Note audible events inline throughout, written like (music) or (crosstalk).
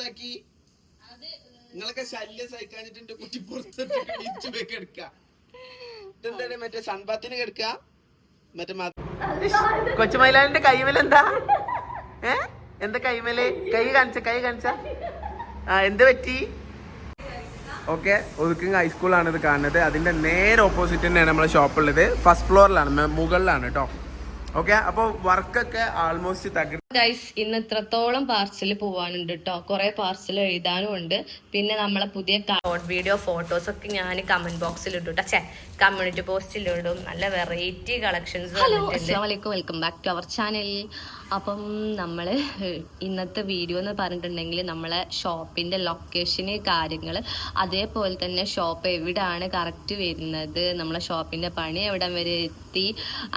പുറത്താക്കി. നിങ്ങളൊക്കെ ശല്യം സഹിക്കാഞ്ഞിട്ട് കുട്ടി പുറത്തെടുക്ക കിടക്ക ഇതെന്താണ് മറ്റേ സൺബാത്തിന് കിടക്ക? മറ്റേ കൊച്ചുമൈലാലിന്റെ കൊച്ചുമൈലാലിന്റെ കൈമലെന്താ? ഏ? എന്താ കൈമൽ? കൈ കാണിച്ച കൈ കാണിച്ച. ആ എന്ത് പറ്റി? ഓക്കെ ഒതുക്കിങ് ഹൈസ്കൂളാണ് ഇത് കാണുന്നത്. അതിന്റെ നേരെ ഓപ്പോസിറ്റ് തന്നെയാണ് നമ്മളെ ഷോപ്പ് ഉള്ളത്. ഫസ്റ്റ് ഫ്ലോറിലാണ് മുകളിലാണ് കേട്ടോ ഓക്കെ അപ്പോൾ വർക്കൊക്കെ ആൾമോസ്റ്റ് തകർ ഗൈസ് ഇന്ന് ഇത്രത്തോളം പാർസൽ പോവാനുണ്ട് കേട്ടോ കുറെ പാർസൽ എഴുതാനും ഉണ്ട്. പിന്നെ നമ്മളെ പുതിയ ഷോർട്ട് വീഡിയോ ഫോട്ടോസ് ഒക്കെ ഞാൻ കമന്റ് ബോക്സിൽ ഇട്ടു ചേ കമ്മ്യൂണിറ്റി പോസ്റ്റിൽ ഇടും. നല്ല വെറൈറ്റി കളക്ഷൻസ് ഹലോ അസ്സാം വലൈക്കും welcome back to our channel അപ്പം നമ്മൾ ഇന്നത്തെ വീഡിയോ എന്ന് പറഞ്ഞിട്ടുണ്ടെങ്കിൽ നമ്മളെ ഷോപ്പിന്റെ ലൊക്കേഷന് കാര്യങ്ങൾ അതേപോലെ തന്നെ ഷോപ്പ് എവിടെയാണ് കറക്റ്റ് വരുന്നത് നമ്മളെ ഷോപ്പിന്റെ പണി എവിടം വരെ എത്തി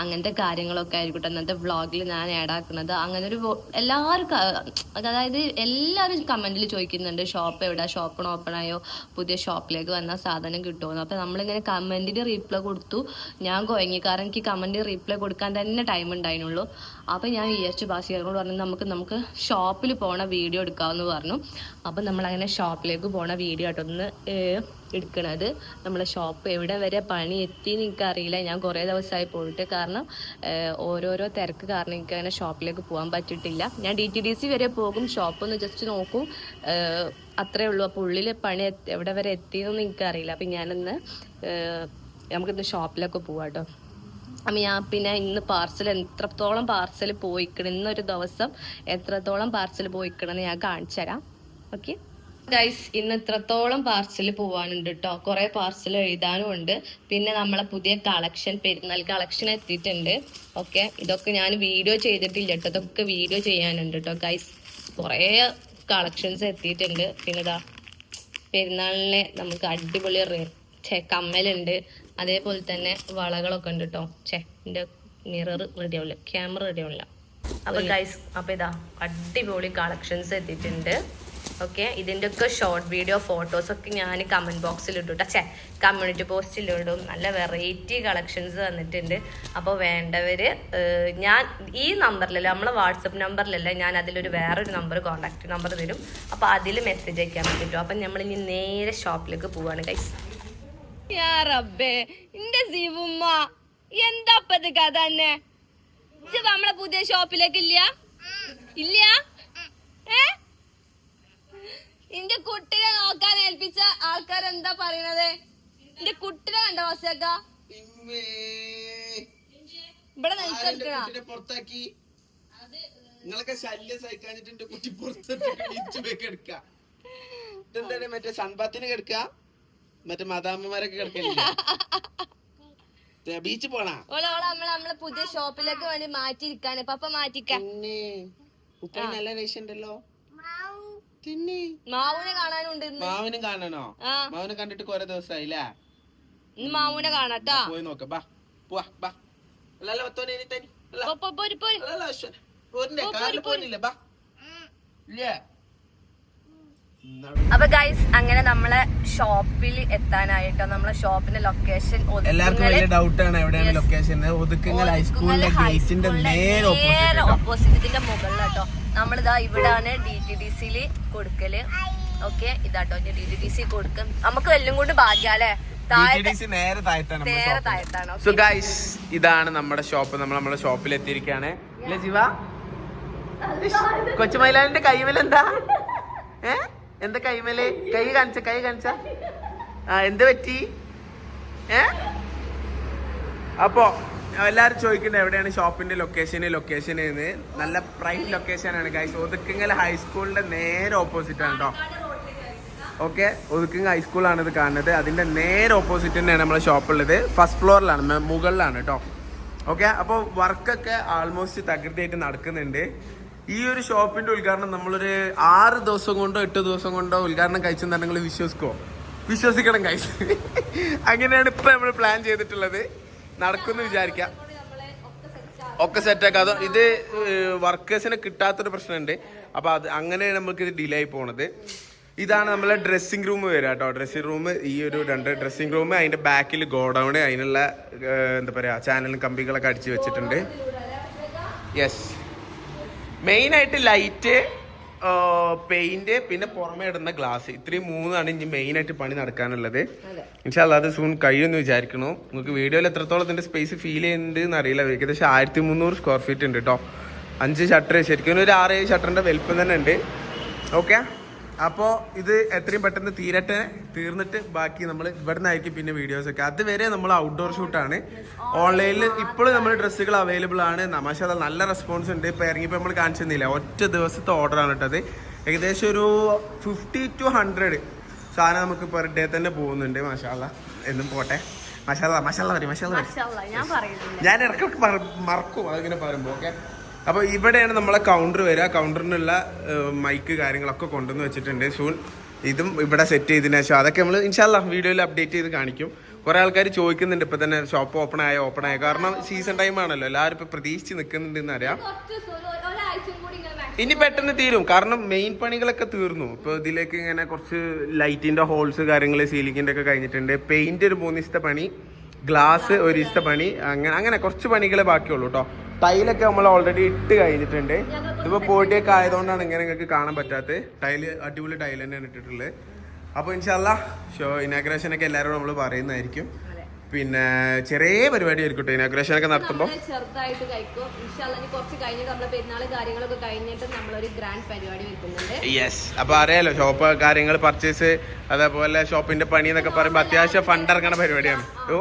അങ്ങനത്തെ കാര്യങ്ങളൊക്കെ ആയിരിക്കും ട്ടോ ഇന്നത്തെ വ്ളോഗിൽ ഞാൻ ആഡ് ആക്കുന്നത്. അങ്ങനെ ഒരു വോ- എല്ലാവരും ക- അതായത് എല്ലാവരും കമന്റിൽ ചോദിക്കുന്നുണ്ട് ഷോപ്പ് എവിടെ? ഷോപ്പ് ഓപ്പൺ ആയോ? പുതിയ ഷോപ്പിലേക്ക് വന്ന സാധനം കിട്ടുമെന്ന് അപ്പം നമ്മളിങ്ങനെ കമന്റിന് റീപ്ലൈ കൊടുത്തു. ഞാൻ കുഴങ്ങി കാരണം എനിക്ക് കമന്റിന് റീപ്ലൈ കൊടുക്കാൻ തന്നെ ടൈം ഉണ്ടായിരുന്നുള്ളൂ. അപ്പം ഞാൻ വിചാരിച്ചു ബാസിയാരോട് പറഞ്ഞു നമുക്ക് നമുക്ക് ഷോപ്പിൽ പോണ വീഡിയോ എടുക്കാമെന്ന് പറഞ്ഞു. അപ്പം നമ്മളങ്ങനെ ഷോപ്പിലേക്ക് പോണ വീഡിയോ ആയിട്ടൊന്ന് എടുക്കണത്. നമ്മളെ ഷോപ്പ് എവിടെ വരെ പണി എത്തി എനിക്കറിയില്ല. ഞാൻ കുറേ ദിവസമായി പോയിട്ട് കാരണം ഓരോരോ തിരക്ക് കാരണം എനിക്ക് അങ്ങനെ ഷോപ്പിലേക്ക് പോകാൻ പറ്റിയിട്ടില്ല. ഞാൻ ഡി ടി ഡി സി വരെ പോകും. ഷോപ്പൊന്ന് ജസ്റ്റ് നോക്കും. അത്രേ ഉള്ളൂ. അപ്പോൾ ഉള്ളിൽ പണി എവിടെ വരെ എത്തിയെന്നൊന്നും എനിക്കറിയില്ല. അപ്പം ഞാനിന്ന് നമുക്കിന്ന് ഷോപ്പിലൊക്കെ പോവാം കേട്ടോ അപ്പം ഞാൻ പിന്നെ ഇന്ന് പാർസൽ എത്രത്തോളം പാർസൽ പോയിക്കണം ഇന്നൊരു ദിവസം എത്രത്തോളം പാർസൽ പോയിക്കണമെന്ന് ഞാൻ കാണിച്ചു തരാം. ഓക്കെ ഗൈസ് ഇന്ന് ഇത്രത്തോളം പാർസൽ പോവാനുണ്ട് കേട്ടോ കുറെ പാർസൽ എഴുതാനും ഉണ്ട്. പിന്നെ നമ്മളെ പുതിയ കളക്ഷൻ പെരുന്നാൾ കളക്ഷൻ എത്തിയിട്ടുണ്ട്. ഓക്കെ ഇതൊക്കെ ഞാൻ വീഡിയോ ചെയ്തിട്ടില്ല കേട്ടോ ഇതൊക്കെ വീഡിയോ ചെയ്യാനുണ്ട് കേട്ടോ ഗൈസ് കുറേ കളക്ഷൻസ് എത്തിയിട്ടുണ്ട്. പിന്നെ ഇതാ പെരുന്നാളിന് നമുക്ക് അടിപൊളി റി- ഛെ, കമ്മലുണ്ട്. അതേപോലെ തന്നെ വളകളൊക്കെ ഉണ്ട് കേട്ടോ ഛേ എന്റെ മിറർ റെഡി ആവില്ല ക്യാമറ റെഡി ആവില്ല അപ്പൊ ഗൈസ് അപ്പൊ ഇതാ അടിപൊളി കളക്ഷൻസ് എത്തിയിട്ടുണ്ട്. ഓക്കെ ഇതിന്റെ ഒക്കെ ഷോർട്ട് വീഡിയോ ഫോട്ടോസ് ഒക്കെ ഞാൻ കമന്റ് ബോക്സിൽ ഇട്ടു ഛേ കമ്മ്യൂണിറ്റി പോസ്റ്റിൽ ഇടും. നല്ല വെറൈറ്റി കളക്ഷൻസ് വന്നിട്ടുണ്ട് അപ്പോൾ വേണ്ടവർ ഞാൻ ഈ നമ്പറിലല്ല നമ്മൾ വാട്സപ്പ് നമ്പറിലല്ല ഞാൻ അതിലൊരു വേറൊരു നമ്പർ കോൺടാക്റ്റ് നമ്പർ തരും. അപ്പോൾ അതിൽ മെസ്സേജ് അയക്കാൻ പറ്റും അപ്പം നമ്മൾ ഇനി നേരെ ഷോപ്പിലേക്ക് പോവാണ് കൈസ് യാ റബ്ബേ ജീവുമ്മ. എന്താ തന്നെ? ഇത് നമ്മളെ പുതിയ ഷോപ്പിലേക്ക് ഇല്ല ഇല്ല ഏ? എന്റെ കുട്ടിനെ നോക്കാൻ ഏൽപ്പിച്ച ആൾക്കാർ എന്താ പറയണത്? എന്റെ കുട്ടിനെ കണ്ടോ വാസിയാക്ക. ഇവിടെ പുറത്താക്കി? നിങ്ങളൊക്കെ ശല്യം സഹിക്കാഞ്ഞിട്ട് എന്റെ കുട്ടി പുറത്തെടുക്ക ഇതെന്താണ് മറ്റേ സൺബാത്തിന് കിടക്ക? മറ്റേ മാതാമ്മമാരൊക്കെ കിടക്കില്ല ബീച്ച് പോണാ? ഓളെ ഓളെ നമ്മളെ നമ്മളെ പുതിയ ഷോപ്പിലേക്ക് വേണ്ടി മാറ്റിയിരിക്കാണ്. പപ്പ മാറ്റിക്ക. പിന്നെ ഉപ്പ നല്ല രക്ഷ ഉണ്ടല്ലോ? പിന്നെ മാവുനെ കാണാനുണ്ട് ഇന്ന്. മാവിനും കാണണോ ആ. മാവിനെ കണ്ടിട്ട് കൊറേ ദിവസമായില്ലേ ഇന്ന് മാവുനെ കാണാട്ടാ. പോയി നോക്ക് ബാ. പോവാ ബാ. അല്ലല്ല പത്തോനെ ഇനി തനി. അല്ല. പോ, പോ, പോര്, പോര്. അല്ലല്ല അശ്വൻ. പോരില്ലേ കാറിൽ പോരില്ലേ ബാ. ഇല്ലേ? അപ്പൊ ഗൈസ് അങ്ങനെ നമ്മളെ ഷോപ്പിൽ എത്താനായിട്ടോ നമ്മളെ ഷോപ്പിന്റെ ലൊക്കേഷൻ എല്ലാവർക്കും വലിയ ഡൗട്ടാണ് എവിടെയാണ് ലൊക്കേഷൻ ഒതുക്കുങ്ങൽ ഹൈസ്കൂളിന്റെ ഗേറ്റിന്റെ നേരെ ഓപ്പോസിറ്റ് ഓപ്പോസിറ്റ് ഇതിന്റെ മുകളിലാട്ടോ. നമ്മളിതാ ഇവിടാണ് ഡി ടി ഡി സിയിൽ കൊടുക്കൽ. ഓക്കെ ഇതാട്ടോ. ഡി ടി ഡി സി കൊടുക്കും. നമുക്ക് എല്ലാം കൊണ്ട് ഭാഗ്യാലേ സോ ഗൈസ് ഇതാണ് നമ്മുടെ ഷോപ്പ്. നമ്മൾ നമ്മുടെ ഷോപ്പിൽ എത്തിയിരിക്കുകയാണ് അല്ലേ ജീവ? കൊച്ചുമൈലാലിന്റെ കൈമലെന്താ? ഏ? എന്താ കൈമൽ? കൈ കാണിച്ച കൈ കാണിച്ച. ആ എന്ത് പറ്റി? ഏ? അപ്പോ എല്ലാരും ചോദിക്കുന്നത് എവിടെയാണ് ഷോപ്പിന്റെ ലൊക്കേഷൻ ലൊക്കേഷൻ എന്ന്. നല്ല പ്രൈം ലൊക്കേഷൻ ആണ് ഗൈസ് ഒതുക്കിങ്ങൽ ഹൈസ്കൂളിന്റെ നേരെ ഓപ്പോസിറ്റ് ആണ് കേട്ടോ ഓക്കെ ഒതുക്കിങ് ഹൈസ്കൂളാണ് ഇത് കാണുന്നത്. അതിന്റെ നേരെ ഓപ്പോസിറ്റ് തന്നെയാണ് നമ്മളെ ഷോപ്പ് ഉള്ളത്. ഫസ്റ്റ് ഫ്ലോറിലാണ് മുകളിലാണ് കേട്ടോ ഓക്കെ അപ്പോൾ വർക്കൊക്കെ ആൾമോസ്റ്റ് തകൃതിയായിട്ട് നടക്കുന്നുണ്ട്. ഈ ഒരു ഷോപ്പിന്റെ ഉദ്ഘാടനം നമ്മളൊരു ആറ് ദിവസം കൊണ്ടോ എട്ട് ദിവസം കൊണ്ടോ ഉദ്ഘാടനം കഴിച്ചെന്ന് നിങ്ങൾ വിശ്വസിക്കോ വിശ്വസിക്കണം കഴിച്ച് (laughs) അങ്ങനെയാണ് ഇപ്പൊ നമ്മൾ പ്ലാൻ ചെയ്തിട്ടുള്ളത്. നടക്കുമെന്ന് വിചാരിക്കാം. ഒക്കെ സെറ്റാക്കാം അത് ഇത് വർക്കേഴ്സിനെ കിട്ടാത്തൊരു പ്രശ്നമുണ്ട്. അപ്പൊ അത് അങ്ങനെയാണ് നമുക്ക് ഇത് ഡിലേ ആയി പോണത്. ഇതാണ് നമ്മളെ ഡ്രസ്സിംഗ് റൂം വരിക കേട്ടോ. ഡ്രസ്സിംഗ് റൂം ഈ ഒരു രണ്ട് ഡ്രസ്സിംഗ് റൂം അതിന്റെ ബാക്കിൽ ഗോഡൗൺ അതിനുള്ള എന്താ പറയാ ചാനലും കമ്പികളൊക്കെ അടിച്ചു വെച്ചിട്ടുണ്ട്. യെസ് മെയിൻ ആയിട്ട് ലൈറ്റ് പെയിന്റ് പിന്നെ പുറമേ ഇടുന്ന ഗ്ലാസ് ഇത്രയും മൂന്നാണ് ഇനി മെയിൻ ആയിട്ട് പണി നടക്കാനുള്ളത്. ഇൻഷാല്ല അത് സൂൺ കഴിയുമെന്ന് വിചാരിക്കണു നിങ്ങൾക്ക് വീഡിയോയിൽ എത്രത്തോളം ഇതിന്റെ സ്പേസ് ഫീൽ ചെയ്യുന്നുണ്ട് എന്ന് അറിയില്ല. ഏകദേശം ആയിരത്തി മുന്നൂറ് സ്ക്വയർ ഫീറ്റ് ഉണ്ട് കേട്ടോ അഞ്ച് ഷട്ടർ ശരിക്കും ഒരു ആറ് ഏഴ് ഷട്ടറിന്റെ വലിപ്പം തന്നെ ഉണ്ട്. ഓക്കെ അപ്പോൾ ഇത് എത്രയും പെട്ടെന്ന് തീരട്ടെ തീർന്നിട്ട് ബാക്കി നമ്മൾ ഇവിടെ നിന്നായിരിക്കും പിന്നെ വീഡിയോസ് ഒക്കെ. അതുവരെ നമ്മൾ ഔട്ട്ഡോർ ഷൂട്ടാണ് ഓൺലൈനിൽ ഇപ്പോഴും നമ്മൾ ഡ്രസ്സുകൾ അവൈലബിൾ ആണ്. നമാശ നല്ല റെസ്പോൺസ് ഉണ്ട്. ഇപ്പോൾ ഇറങ്ങിയപ്പോൾ നമ്മൾ കാണിച്ചിരുന്നില്ല? ഒറ്റ ദിവസത്തെ ഓർഡറാണ് കേട്ടത് ഏകദേശം ഒരു ഫിഫ്റ്റി ടു ഹൺഡ്രഡ് സാധനം നമുക്ക് പെർ ഡേ തന്നെ പോകുന്നുണ്ട് മാഷാല്ല എന്നും പോട്ടെ. മഷാല മഷാല വരും മഷാല ഞാൻ ഇറക്കി മറക്കും. അതിങ്ങനെ പറയുമ്പോൾ ഓക്കെ അപ്പോൾ ഇവിടെയാണ് നമ്മളെ കൗണ്ടർ വരിക. കൗണ്ടറിനുള്ള മൈക്ക് കാര്യങ്ങളൊക്കെ കൊണ്ടുവന്ന് വെച്ചിട്ടുണ്ട്. സൂൺ ഇതും ഇവിടെ സെറ്റ് ചെയ്തതിനു ശേഷം അതൊക്കെ നമ്മൾ ഇൻഷാല്ല വീഡിയോയിൽ അപ്ഡേറ്റ് ചെയ്ത് കാണിക്കും. കുറേ ആൾക്കാർ ചോദിക്കുന്നുണ്ട് ഇപ്പൊ തന്നെ ഷോപ്പ് ഓപ്പൺ ആയ ഓപ്പൺ ആയ. കാരണം സീസൺ ടൈം ആണല്ലോ. എല്ലാവരും ഇപ്പം പ്രതീക്ഷിച്ച് നിൽക്കുന്നുണ്ടെന്ന് അറിയാം. ഇനി പെട്ടെന്ന് തീരും. കാരണം മെയിൻ പണികളൊക്കെ തീർന്നു. ഇപ്പൊ ഇതിലേക്ക് ഇങ്ങനെ കുറച്ച് ലൈറ്റിന്റെ ഹോൾസ് കാര്യങ്ങൾ സീലിങ്ങിന്റെ ഒക്കെ കഴിഞ്ഞിട്ടുണ്ട്. പെയിന്റ് ഒരു മൂന്ന് ദിവസത്തെ പണി ഗ്ലാസ് ഒരു ഇഷ്ട പണി അങ്ങനെ അങ്ങനെ കുറച്ച് പണികളെ ബാക്കിയുള്ളൂ കേട്ടോ ടൈലൊക്കെ നമ്മൾ ഓൾറെഡി ഇട്ട് കഴിഞ്ഞിട്ടുണ്ട്. ഇതിപ്പോ പോയിട്ടേക്ക് ആയതുകൊണ്ടാണ് ഇങ്ങനെ നിങ്ങൾക്ക് കാണാൻ പറ്റാത്തത്. ടൈൽ അടിപൊളി ടൈൽ തന്നെയാണ് ഇട്ടിട്ടുള്ളത്. അപ്പോൾ ഇൻഷാല്ല ഷോ ഇനാഗ്രേഷൻ ഒക്കെ എല്ലാരോടും നമ്മൾ പറയുന്നതായിരിക്കും. പിന്നെ ചെറിയ പരിപാടി ആയിരിക്കും ഇനാഗ്രേഷൻ ഒക്കെ നടത്തുമ്പോൾ ചെറുതായിട്ട് കഴിക്കും. കുറച്ച് കഴിഞ്ഞിട്ട് പെരുന്നാൾ കാര്യങ്ങളൊക്കെ കഴിഞ്ഞിട്ട് നമ്മളൊരു ഗ്രാൻഡ് പരിപാടി വെക്കുന്നുണ്ട്. യെസ് അപ്പൊ അറിയാലോ ഷോപ്പ് കാര്യങ്ങൾ പർച്ചേസ് അതേപോലെ ഷോപ്പിന്റെ പണി എന്നൊക്കെ പറയുമ്പോൾ അത്യാവശ്യം ഫണ്ട് ഇറങ്ങുന്ന പരിപാടിയാണ്. ഓ.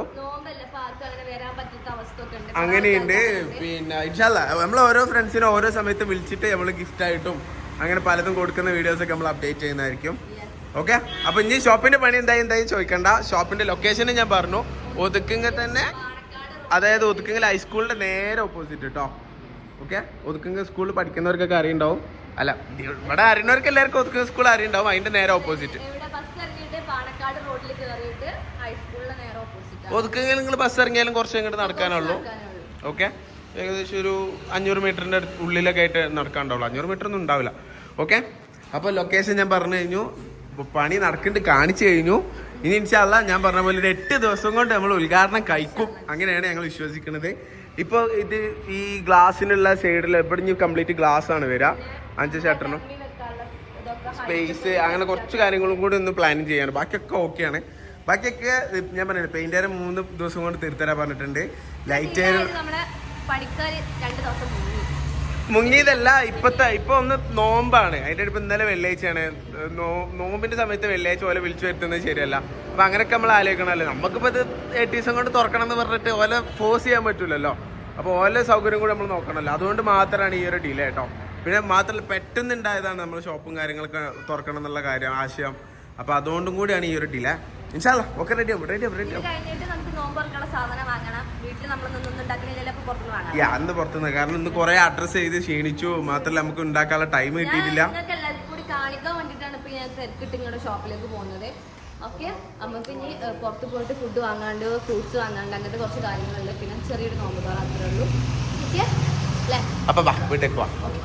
അങ്ങനെയുണ്ട്. പിന്നെ ഇൻഷാല്ല നമ്മൾ ഓരോ ഫ്രണ്ട്സിനും ഓരോ സമയത്ത് വിളിച്ചിട്ട് നമ്മൾ ഗിഫ്റ്റ് ആയിട്ടും അങ്ങനെ പലതും കൊടുക്കുന്ന വീഡിയോസ് ഒക്കെ നമ്മൾ അപ്ഡേറ്റ് ചെയ്യുന്നതായിരിക്കും. ഓക്കെ അപ്പൊ ഇനി ഷോപ്പിന്റെ പണി എന്തായി എന്തായി ചോദിക്കണ്ട. ഷോപ്പിന്റെ ലൊക്കേഷൻ ഞാൻ പറഞ്ഞു. ഒതുക്കുങ്ങ തന്നെ അതായത് ഒതുക്കുങ്ങൽ ഹൈസ്കൂളിന്റെ നേരെ ഓപ്പോസിറ്റ് കേട്ടോ ഓക്കെ ഒതുക്കുങ്ങ സ്കൂളിൽ പഠിക്കുന്നവർക്കൊക്കെ അറിയുണ്ടാവും. അല്ല ഇവിടെ അറിയുന്നവർക്ക് എല്ലാവർക്കും ഒതുക്കുങ്ങ സ്കൂൾ അറിയുണ്ടാവും. അതിന്റെ നേരെ ഓപ്പോസിറ്റ് ഇവിടെ ബസ് ഇറങ്ങിയിട്ട് പാണക്കാട് റോഡിൽ കയറിയിട്ട് ഹൈസ്കൂളിന്റെ നേരെ ഒതുക്കുങ്ങൽ നിങ്ങൾ ബസ് ഇറങ്ങിയാലും കുറച്ച് ഇങ്ങോട്ട് നടക്കാനുള്ളൂ. ഓക്കെ ഏകദേശം ഒരു അഞ്ഞൂറ് മീറ്ററിന്റെ ഉള്ളിലൊക്കെ ആയിട്ട് നടക്കാണ്ടാവുള്ളൂ അഞ്ഞൂറ് മീറ്റർ ഒന്നും ഉണ്ടാവില്ല. ഓക്കെ അപ്പോൾ ലൊക്കേഷൻ ഞാൻ പറഞ്ഞു കഴിഞ്ഞു. പണി നടക്കുന്നുണ്ട് കാണിച്ചു കഴിഞ്ഞു. ഇനി ഇൻഷാല്ല ഞാൻ പറഞ്ഞ പോലെ ഒരു എട്ട് ദിവസം കൊണ്ട് നമ്മൾ ഉദ്ഘാടനം കഴിക്കും. അങ്ങനെയാണ് ഞങ്ങൾ വിശ്വസിക്കുന്നത്. ഇപ്പോൾ ഇത് ഈ ഗ്ലാസ്സിനുള്ള സൈഡിൽ എവിടെ കംപ്ലീറ്റ് ഗ്ലാസ് ആണ് വരിക അഞ്ച് ഷട്ടറിനും സ്പേസ് അങ്ങനെ കുറച്ച് കാര്യങ്ങളും കൂടി ഒന്ന് പ്ലാനിങ് ചെയ്യാണ്. ബാക്കിയൊക്കെ ഓക്കെയാണ് ബാക്കിയൊക്കെ ഞാൻ പറഞ്ഞു പെയിന്റുകാരെ മൂന്ന് ദിവസം കൊണ്ട് തീർത്തരാ പറഞ്ഞിട്ടുണ്ട്. ലൈറ്റ് മുങ്ങിയതല്ല ഇപ്പത്തെ ഇപ്പൊ ഒന്ന് നോമ്പാണ്. അതിന്റെ ഇപ്പൊ ഇന്നലെ വെള്ളിയാഴ്ചയാണ്. നോമ്പിന്റെ സമയത്ത് വെള്ളിയാഴ്ച ഓല വിളിച്ചു വരുത്തുന്നത് ശരിയല്ല. അപ്പൊ അങ്ങനെയൊക്കെ നമ്മൾ ആലോചിക്കണമല്ലോ നമുക്കിപ്പോ ഇത് എട്ട് ദിവസം കൊണ്ട് തുറക്കണം എന്ന് പറഞ്ഞിട്ട് ഓല ഫോഴ്സ് ചെയ്യാൻ പറ്റൂലല്ലോ. അപ്പൊ ഓല സൗകര്യം കൂടെ നമ്മൾ നോക്കണമല്ലോ അതുകൊണ്ട് മാത്രമാണ് ഈ ഒരു ഡിലേ കേട്ടോ. പിന്നെ മാത്രമല്ല പെട്ടെന്ന് ഉണ്ടായതാണ് നമ്മൾ ഷോപ്പും കാര്യങ്ങളൊക്കെ തുറക്കണം എന്നുള്ള കാര്യം ആശയം. അപ്പൊ അതുകൊണ്ടും കൂടിയാണ് ഈ ഒരു ഡിലേ ഇൻഷാല്ല ഒക്കെ റെഡി ആവും റെഡി ആവും റെഡി ആവും. യാ അന്ന് പുറത്തുനിന്ന് കാരണം ഇന്ന് കുറെ അഡ്രസ് ചെയ്ത് ക്ഷീണിച്ചു. മാത്രമല്ല നമുക്ക് ഉണ്ടാക്കാനുള്ള ടൈം കിട്ടിയിട്ടില്ല. കാണിക്കാൻ ഇപ്പൊ ഞാൻ തിരക്കിട്ട് ഇങ്ങോട്ട് ഷോപ്പിലേക്ക് പോകുന്നത്. ഓക്കെ? നമുക്ക് ഇനി പുറത്ത് പോയിട്ട് ഫുഡ് വാങ്ങാണ്ട് ഫ്രൂട്ട്സ് വാങ്ങാണ്ട് അങ്ങനത്തെ കുറച്ച് കാര്യങ്ങളുണ്ട്. പിന്നെ ചെറിയൊരു നോമ്പ് തുറ അത്രേ ഉള്ളൂ. ഓക്കെ? അല്ലേ? അപ്പൊ വാ വീട്ടേക്ക് വാ. ഓക്കെ.